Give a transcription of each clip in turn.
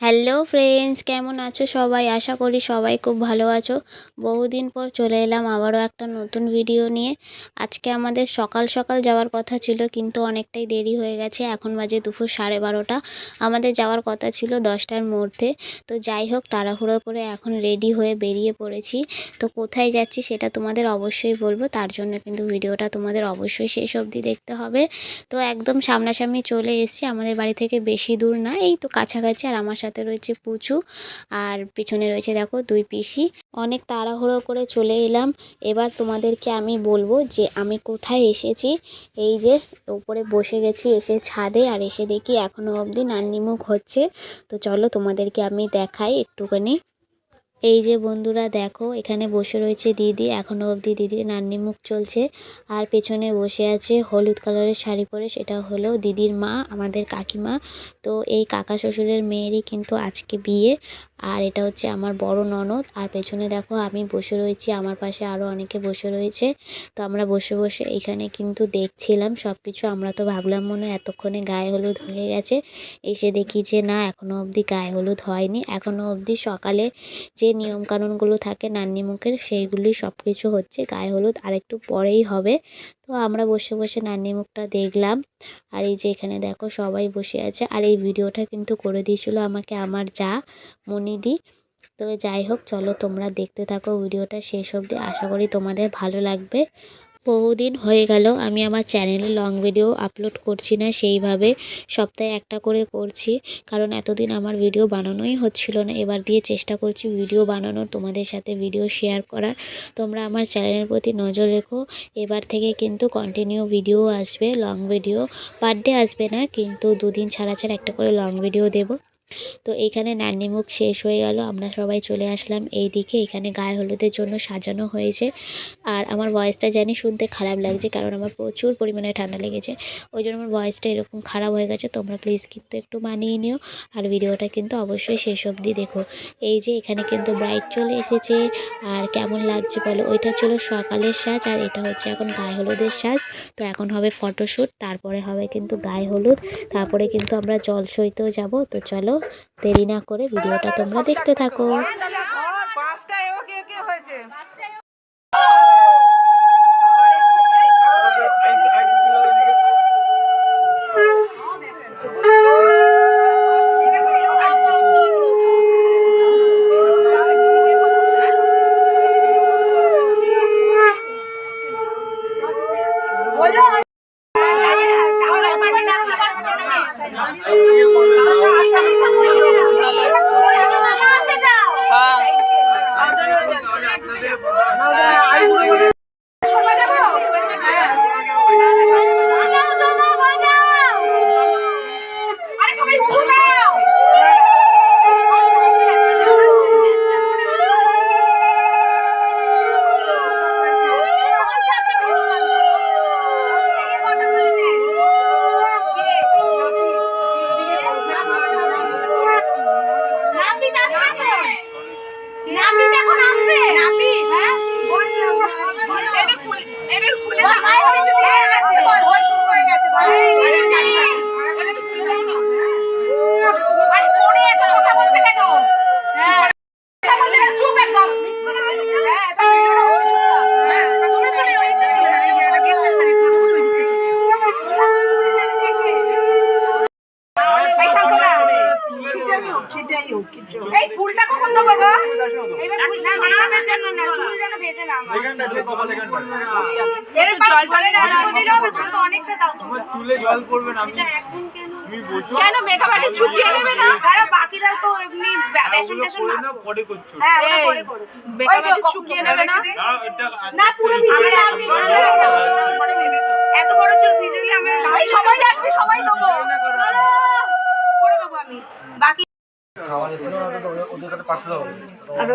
Hello friends কেমন আছো সবাই? আশা করি সবাই খুব ভালো আছো। বহুদিন পর চলে এলাম আবারও একটা নতুন ভিডিও নিয়ে। আজকে আমাদের সকাল সকাল যাওয়ার কথা ছিল, কিন্তু অনেকটাই দেরি হয়ে গেছে। এখন বাজে দুপুর সাড়ে বারোটা। আমাদের যাওয়ার কথা ছিল দশটার মধ্যে। তো যাই হোক, তাড়াহুড়ো করে এখন রেডি হয়ে বেরিয়ে পড়েছি। তো কোথায় যাচ্ছি সেটা তোমাদের অবশ্যই বলব। তার জন্য কিন্তু ভিডিওটা তোমাদের অবশ্যই শেষ অবধি দেখতে হবে। তো একদম সামনাসামনি চলে এসেছি। আমাদের বাড়ি থেকে বেশি দূর না, এই তো কাছাকাছি। আর আমার সাথে রয়েছে পুচু আর পিছনে রয়েছে দেখো দুই পিসি। অনেক তাড়াহুড়ো করে চলে এলাম। এবার তোমাদেরকে আমি বলব যে আমি কোথায় এসেছি। এই যে উপরে বসে গেছি, এসে ছাদে আর এসে দেখি এখনও অবধি নান্নিমুখ হচ্ছে। তো চলো তোমাদেরকে আমি দেখাই একটুখানি। এই যে বন্ধুরা দেখো, এখানে বসে রয়েছে দিদি এখনও অবধি দিদির নান্নি মুখ চলছে। আর পেছনে বসে আছে হলুদ কালারের শাড়ি পরে, সেটা হলো দিদির মা, আমাদের কাকিমা। তো এই কাকা শ্বশুরের মেয়েরই কিন্তু আজকে বিয়ে, আর এটা হচ্ছে আমার বড় ননদ। আর পেছনে দেখো, আমি বসে রয়েছি, আমার পাশে আরও অনেকে বসে রয়েছে। তো আমরা বসে বসে এখানে কিন্তু দেখছিলাম সব কিছু আমরা তো ভাবলাম মনে এতক্ষণে গায়ে হলুদ হয়ে গেছে। এসে দেখি যে না এখনও অবধি গায়ে হলুদ হয়নি। এখনও অবধি সকালে যে নিয়মকানুনগুলো থাকে, নান্নি মুখের সেইগুলি সব কিছু হচ্ছে, গায়ে হলুদ আরেকটু পরেই হবে। তো আমরা বসে বসে নান্নি মুখটা দেখলাম। আর এই যে এখানে দেখো সবাই বসে আছে। আর এই ভিডিওটা কিন্তু করে দিয়েছিল আমাকে আমার যা মনিদি তো যাই হোক, চলো তোমরা দেখতে থাকো, ভিডিওটা শেষ অবধি। আশা করি তোমাদের ভালো লাগবে। বহুদিন হয়ে গেল, আমি আমার চ্যানেলে লং ভিডিও আপলোড করছি না সেইভাবে, সপ্তাহে একটা করে করছি। কারণ এতদিন আমার ভিডিও বানানোই হচ্ছিল না, এবার দিয়ে চেষ্টা করছি ভিডিও বানানোর, তোমাদের সাথে ভিডিও শেয়ার করার। তোমরা আমার চ্যানেলের প্রতি নজর রেখো, এবার থেকে কিন্তু কন্টিনিউ ভিডিও আসবে লং ভিডিও পার ডে আসবে না, কিন্তু দুদিন ছাড়া ছাড়া একটা করে লং ভিডিও দেবো। তো এইখানে নান্নিমুখ শেষ হয়ে গেল, আমরা সবাই চলে আসলাম এই দিকে এখানে গায়ে হলুদের জন্য সাজানো হয়েছে। আর আমার ভয়েসটা জানি শুনতে খারাপ লাগছে, কারণ আমার প্রচুর পরিমাণে ঠান্ডা লেগেছে। ওই জন্য আমার ভয়েসটা এরকম খারাপ হয়ে গেছে, তোমরা প্লিজ কিন্তু একটু মানিয়ে নিও। আর ভিডিওটা কিন্তু অবশ্যই শেষ অবধি দেখো। এই যে এখানে কিন্তু ব্রাইট চলে এসেছে, আর কেমন লাগছে বলো? ওইটা ছিল সকালের সাজ, আর এটা হচ্ছে এখন গায়ে হলুদের সাজ। তো এখন হবে ফটোশ্যুট তারপরে হবে কিন্তু গায়ে হলুদ। তারপরে কিন্তু আমরা জল সইতেও যাব। তো চলো দেরি না করে ভিডিওটা তোমরা দেখতে থাকো। নাপিত এই ফুলটা কখন দেবো গো? এবার ফুল না বানাবে যেন না চুল যেন ভেজে না আমার। এর জল ধরে না দিলে হবে তুমি অনেকটা দাও তোমরা। চুলে জল পড়বে না আমি এখন কেন? তুমি বসো। কেন মেকআপ আর্টিস্ট শুকিয়ে নেবে না? আরে বাকিরাও তো এমনি পরে মাখে। না পরে করছ। হ্যাঁ ওরা পরে করে। মেকআপ আর্টিস্ট শুকিয়ে নেবে না? না না পুরো ভিজে না। পরে নেবে এত বড় চুল ভিজে গেলে আমরা সবাই আসবে সবাই দেবো। চলো। করে দেবো আমি। বাকি খাবার এসেছিল না তো ওদের- কাছে পার্সেল হবে। আরে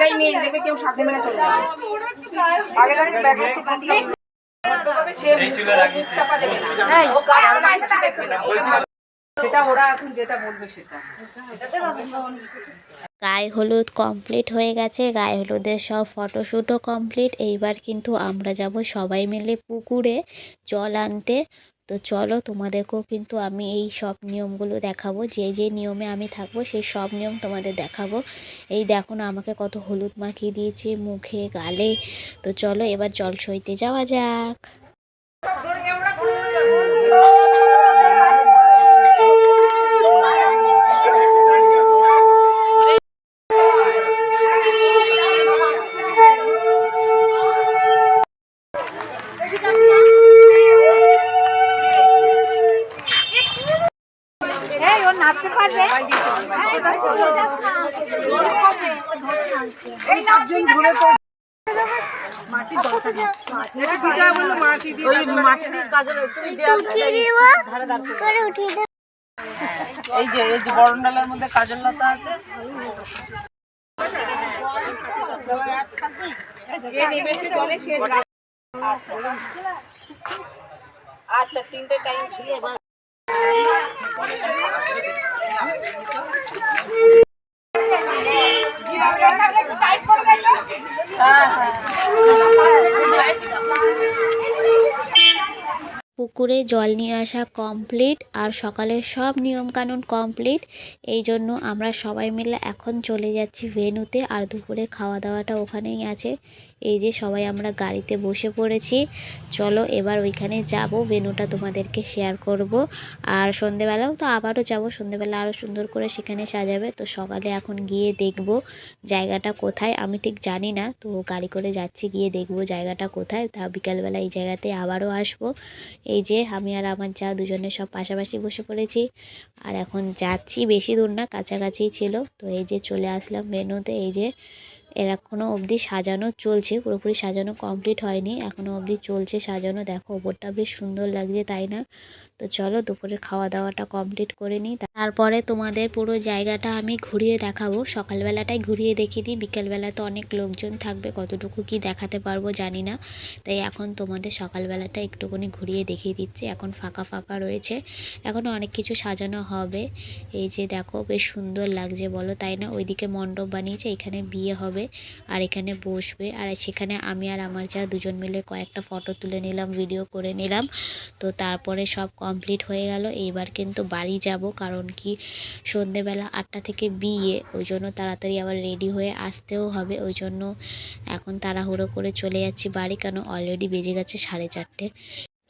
এটাই মেন দেখবে কেউ সাথে মেরে চলে যাবে। আগে ব্যাগে এই চুলে লাগিয়েছে চাপা দেবে না। ও কাজ করে না সেটা দেখবে না। সেটা ওরা এখন যেটা বলবে সেটা। গায়ে হলুদ কমপ্লিট হয়ে গেছে। গায়ে হলুদের সব ফটোশ্যুটও কমপ্লিট এইবার কিন্তু আমরা যাব সবাই মিলে পুকুরে জল আনতে। তো চলো তোমাদেরকেও কিন্তু আমি এই সব নিয়মগুলো দেখাবো। যে যে নিয়মে আমি থাকব, সেই সব নিয়ম তোমাদের দেখাবো। এই দেখো না, আমাকে কত হলুদ মাখিয়ে দিয়েছে মুখে, গালে। তো চলো এবার জল সইতে যাওয়া যাক। এই ও নাচতে পারবে? এই নাচজন ঘুরে তো ওই মাটির কাজের তুমি দেয়াল ধারে দাঁড় করো। এই যে এই যে ডালের মধ্যে কাজল লতা আছে। যে নেমেছে জলে সে আচ্ছা আচ্ছা তিনটে টাইম ছিল পুকুরে জল নিয়ে আসা কমপ্লিট আর সকালের সব নিয়মকানুন কমপ্লিট এই জন্য আমরা সবাই মিলে এখন চলে যাচ্ছি ভেনুতে আর দুপুরে খাওয়া দাওয়াটা ওখানেই আছে। এই যে সবাই আমরা গাড়িতে বসে পড়েছি। চলো এবার ওইখানে যাব ভেন্যুটা তোমাদেরকে শেয়ার করব। আর সন্ধেবেলাও তো আবারও যাব, সন্ধেবেলা আরও সুন্দর করে সেখানে সাজাবে। তো সকালে এখন গিয়ে দেখব জায়গাটা কোথায়। আমি ঠিক জানি না, তো গাড়ি করে যাচ্ছি, গিয়ে দেখব জায়গাটা কোথায়। তা বিকালবেলা এই জায়গাতে আবারও আসব। এই যে আমি আর আমার যা দুজনে সব পাশাপাশি বসে পড়েছি। আর এখন যাচ্ছি, বেশি দূর না কাছাকাছিই ছিল। তো এই যে চলে আসলাম ভেন্যুতে এই যে এখনও অবধি সাজানো চলছে, পুরোপুরি সাজানো কমপ্লিট হয়নি এখনও অবধি চলছে সাজানো। দেখো, ওপরটা বেশ সুন্দর লাগছে, তাই না? তো চলো, দুপুরের খাওয়া দাওয়াটা কমপ্লিট করে নিই। তারপরে তোমাদের পুরো জায়গাটা আমি ঘুরিয়ে দেখাবো। সকালবেলাটাই ঘুরিয়ে দেখিয়ে দিই। বিকেলবেলা তো অনেক লোকজন থাকবে, কতটুকু কি দেখাতে পারব জানি না। তাই এখন তোমাদের সকালবেলাটা একটুখানি ঘুরিয়ে দেখিয়ে দিচ্ছি। এখন ফাঁকা ফাঁকা রয়েছে। এখনও অনেক কিছু সাজানো হবে। এই যে দেখো, বেশ সুন্দর লাগছে, বলো, তাই না? ওইদিকে মণ্ডপ বানিয়েছে, এখানে বিয়ে হবে। আর এখানে বসবে। আর সেখানে আমি আর আমার যা দুজন মিলে কয়েকটা ফটো তুলে নিলাম ভিডিও করে নিলাম। তো তারপরে সব কমপ্লিট হয়ে গেল। এইবার কিন্তু বাড়ি যাব, কারণ কি সন্ধেবেলা আটটা থেকে বিয়ে, ওই জন্য তাড়াতাড়ি আবার রেডি হয়ে আসতেও হবে। ওই জন্য এখন তাড়াহুড়ো করে চলে যাচ্ছি বাড়ি, কেন অলরেডি বেজে গেছে সাড়ে চারটে।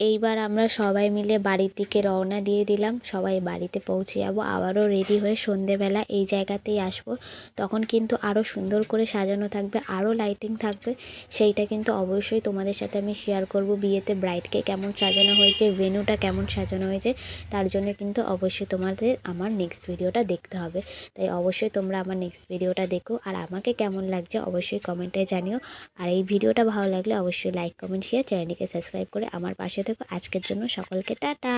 এইবার আমরা সবাই মিলে বাড়ির দিকে রওনা দিয়ে দিলাম। সবাই বাড়িতে পৌঁছে যাব। আবারও রেডি হয়ে সন্ধেবেলা এই জায়গাতেই আসব। তখন কিন্তু আরও সুন্দর করে সাজানো থাকবে আরও লাইটিং থাকবে। সেইটা কিন্তু অবশ্যই তোমাদের সাথে আমি শেয়ার করব বিয়েতে ব্রাইডকে কেমন সাজানো হয়েছে ভেন্যুটা কেমন সাজানো হয়েছে। তার জন্য কিন্তু অবশ্যই তোমাদের আমার নেক্সট ভিডিওটা দেখতে হবে। তাই অবশ্যই তোমরা আমার নেক্সট ভিডিওটা দেখো। আর আমাকে কেমন লাগছে অবশ্যই কমেন্টে জানিও। আর এই ভিডিওটা ভালো লাগলে অবশ্যই লাইক কমেন্ট শেয়ার চ্যানেলটিকে সাবস্ক্রাইব করে আমার পাশে থেকো আজকের জন্য সকলকে টাটা।